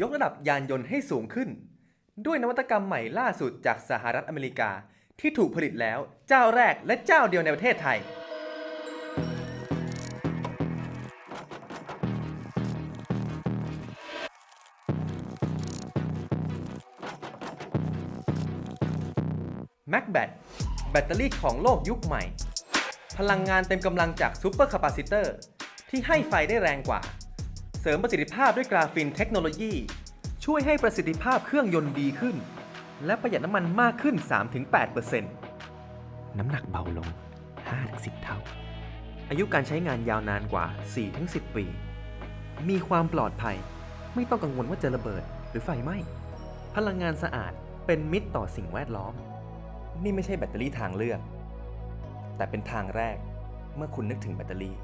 ยกระดับยานยนต์ให้สูงขึ้น ด้วยนวัตกรรมใหม่ล่าสุดจากสหรัฐอเมริกาที่ถูกผลิตแล้วเจ้าแรกและเจ้าเดียวในประเทศไทย m a c b a t แบตเตอรี่ของโลกยุคใหม่ พลังงานเต็มกำลังจากซูเปอร์คาปาซิเตอร์ที่ให้ไฟได้แรงกว่า ริมประสิทธิภาพด้วยกราฟินเทคโนโลยี ช่วยให้ประสิทธิภาพเครื่องยนต์ดีขึ้น และประหยัดน้ำมันมากขึ้น 3-8%น้ำหนักเบาลง 5-10 เท่า อายุการใช้งานยาวนานกว่า 4-10 ปี มีความปลอดภัย ไม่ต้องกังวลว่าจะระเบิดหรือไฟไหม้ พลังงานสะอาดเป็นมิตรต่อสิ่งแวดล้อม นี่ไม่ใช่แบตเตอรี่ทางเลือก แต่เป็นทางแรกเมื่อคุณนึกถึงแบตเตอรี่